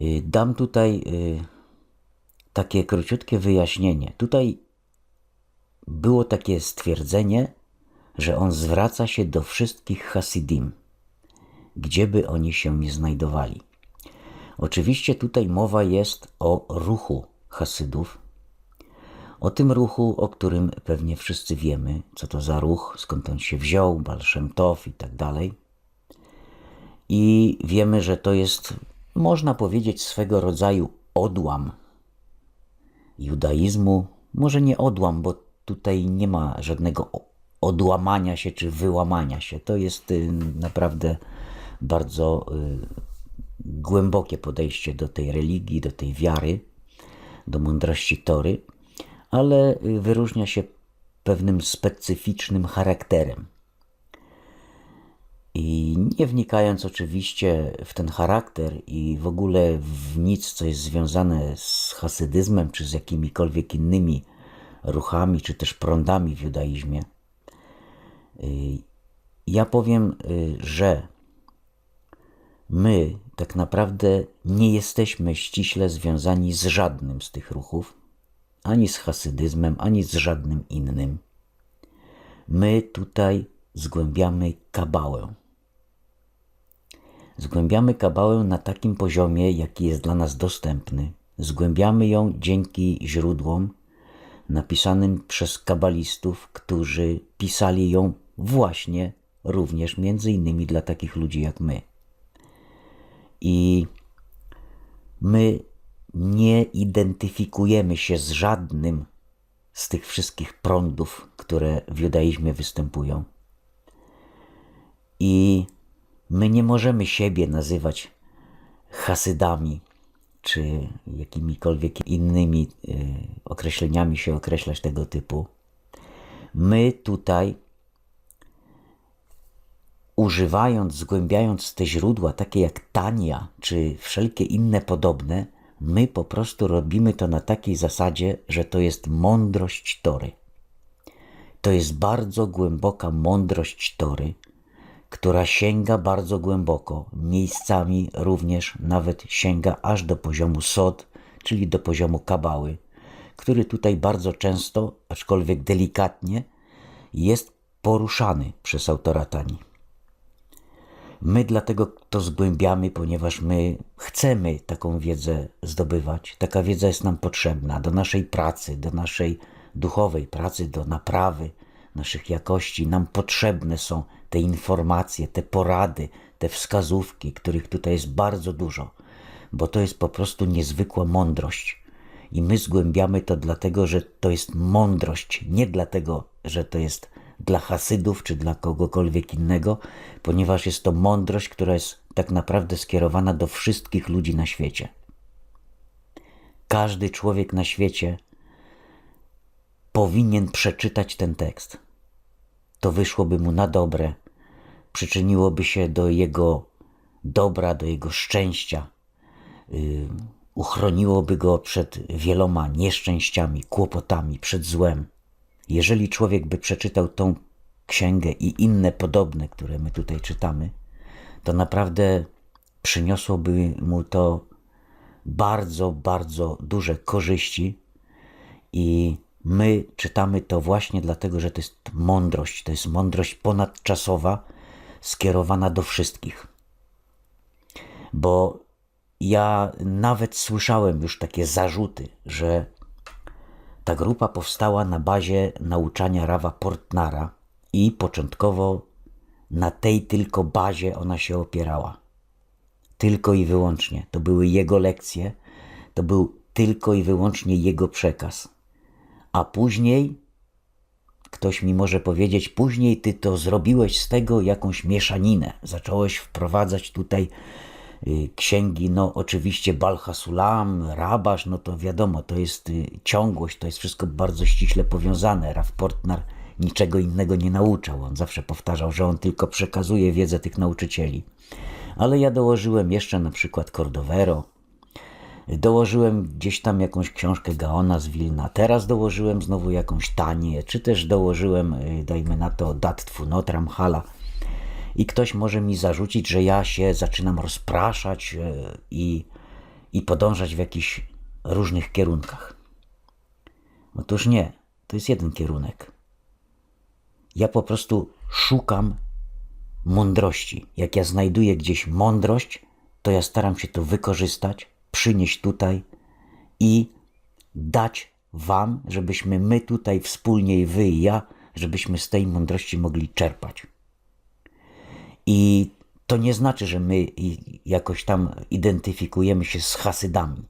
Y, Dam tutaj y, takie króciutkie wyjaśnienie. Tutaj było takie stwierdzenie, że on zwraca się do wszystkich Hasidim, gdzieby oni się nie znajdowali. Oczywiście tutaj mowa jest o ruchu Hasydów, o tym ruchu, o którym pewnie wszyscy wiemy, co to za ruch, skąd on się wziął, Tov i tak dalej. I wiemy, że to jest, można powiedzieć, swego rodzaju odłam judaizmu. Może nie odłam, bo tutaj nie ma żadnego odłamania się czy wyłamania się. To jest y, naprawdę bardzo y, głębokie podejście do tej religii, do tej wiary, do mądrości Tory, ale y, wyróżnia się pewnym specyficznym charakterem. I nie wnikając oczywiście w ten charakter i w ogóle w nic, co jest związane z hasydyzmem, czy z jakimikolwiek innymi ruchami, czy też prądami w judaizmie, y, ja powiem, y, że my tak naprawdę nie jesteśmy ściśle związani z żadnym z tych ruchów, ani z hasydyzmem, ani z żadnym innym. My tutaj zgłębiamy kabałę. Zgłębiamy kabałę na takim poziomie, jaki jest dla nas dostępny. Zgłębiamy ją dzięki źródłom napisanym przez kabalistów, którzy pisali ją właśnie również między innymi dla takich ludzi jak my. I my nie identyfikujemy się z żadnym z tych wszystkich prądów, które w judaizmie występują. I my nie możemy siebie nazywać hasydami, czy jakimikolwiek innymi y, określeniami się określać tego typu. My tutaj, używając, zgłębiając te źródła, takie jak Tania, czy wszelkie inne podobne, my po prostu robimy to na takiej zasadzie, że to jest mądrość Tory. To jest bardzo głęboka mądrość Tory, która sięga bardzo głęboko, miejscami również nawet sięga aż do poziomu sod, czyli do poziomu kabały, który tutaj bardzo często, aczkolwiek delikatnie, jest poruszany przez autora Tani. My dlatego to zgłębiamy, ponieważ my chcemy taką wiedzę zdobywać. Taka wiedza jest nam potrzebna do naszej pracy, do naszej duchowej pracy, do naprawy naszych jakości. Nam potrzebne są te informacje, te porady, te wskazówki, których tutaj jest bardzo dużo, bo to jest po prostu niezwykła mądrość. I my zgłębiamy to dlatego, że to jest mądrość, nie dlatego, że to jest dla Hasydów czy dla kogokolwiek innego, ponieważ jest to mądrość, która jest tak naprawdę skierowana do wszystkich ludzi na świecie. Każdy człowiek na świecie powinien przeczytać ten tekst. To wyszłoby mu na dobre, przyczyniłoby się do jego dobra, do jego szczęścia, yy, uchroniłoby go przed wieloma nieszczęściami, kłopotami, przed złem. Jeżeli człowiek by przeczytał tą księgę i inne podobne, które my tutaj czytamy, to naprawdę przyniosłoby mu to bardzo, bardzo duże korzyści i my czytamy to właśnie dlatego, że to jest mądrość, to jest mądrość ponadczasowa, skierowana do wszystkich. Bo ja nawet słyszałem już takie zarzuty, że ta grupa powstała na bazie nauczania Rawa Portnara i początkowo na tej tylko bazie ona się opierała. Tylko i wyłącznie. To były jego lekcje, to był tylko i wyłącznie jego przekaz. A później, ktoś mi może powiedzieć, później ty to zrobiłeś z tego jakąś mieszaninę. Zacząłeś wprowadzać tutaj y, księgi, no oczywiście Balhasulam, Rabasz, no to wiadomo, to jest y, ciągłość, to jest wszystko bardzo ściśle powiązane. Rav Portnar niczego innego nie nauczał. On zawsze powtarzał, że on tylko przekazuje wiedzę tych nauczycieli. Ale ja dołożyłem jeszcze na przykład Cordovero, dołożyłem gdzieś tam jakąś książkę Gaona z Wilna, teraz dołożyłem znowu jakąś Tanię, czy też dołożyłem, y, dajmy na to, Dat Tfunot Hala. I ktoś może mi zarzucić, że ja się zaczynam rozpraszać y, i, i podążać w jakichś różnych kierunkach. Otóż nie, to jest jeden kierunek. Ja po prostu szukam mądrości. Jak ja znajduję gdzieś mądrość, to ja staram się to wykorzystać, przynieść tutaj i dać Wam, żebyśmy my tutaj wspólnie, wy i ja, żebyśmy z tej mądrości mogli czerpać. I to nie znaczy, że my jakoś tam identyfikujemy się z Hasydami,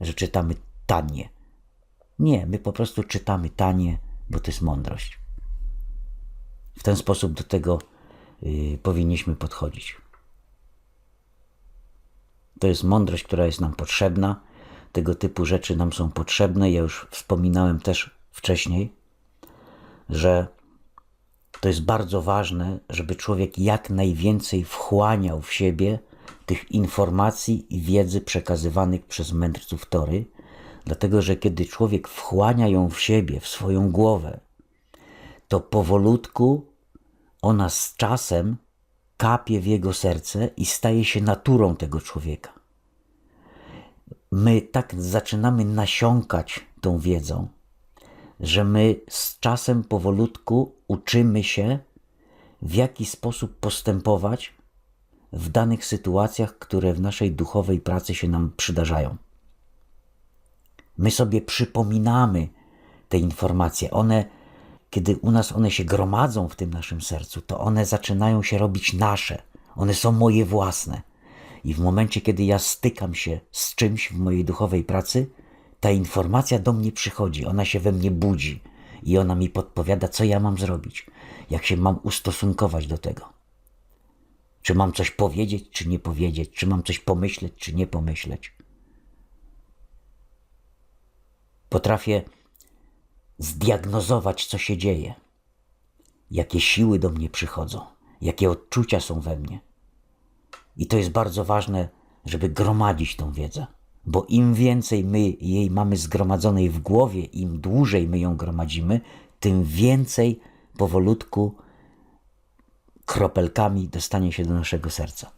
że czytamy tanie. Nie, my po prostu czytamy tanie, bo to jest mądrość. W ten sposób do tego y, powinniśmy podchodzić. To jest mądrość, która jest nam potrzebna. Tego typu rzeczy nam są potrzebne. Ja już wspominałem też wcześniej, że to jest bardzo ważne, żeby człowiek jak najwięcej wchłaniał w siebie tych informacji i wiedzy przekazywanych przez mędrców Tory, dlatego że kiedy człowiek wchłania ją w siebie, w swoją głowę, to powolutku ona z czasem kapie w jego serce i staje się naturą tego człowieka. My tak zaczynamy nasiąkać tą wiedzą, że my z czasem powolutku uczymy się, w jaki sposób postępować w danych sytuacjach, które w naszej duchowej pracy się nam przydarzają. My sobie przypominamy te informacje. One, kiedy u nas one się gromadzą w tym naszym sercu, to one zaczynają się robić nasze. One są moje własne. I w momencie, kiedy ja stykam się z czymś w mojej duchowej pracy, ta informacja do mnie przychodzi, ona się we mnie budzi i ona mi podpowiada, co ja mam zrobić, jak się mam ustosunkować do tego. Czy mam coś powiedzieć, czy nie powiedzieć, czy mam coś pomyśleć, czy nie pomyśleć. Potrafię zdiagnozować, co się dzieje, jakie siły do mnie przychodzą, jakie odczucia są we mnie. I to jest bardzo ważne, żeby gromadzić tą wiedzę, bo im więcej my jej mamy zgromadzonej w głowie, im dłużej my ją gromadzimy, tym więcej powolutku kropelkami dostanie się do naszego serca.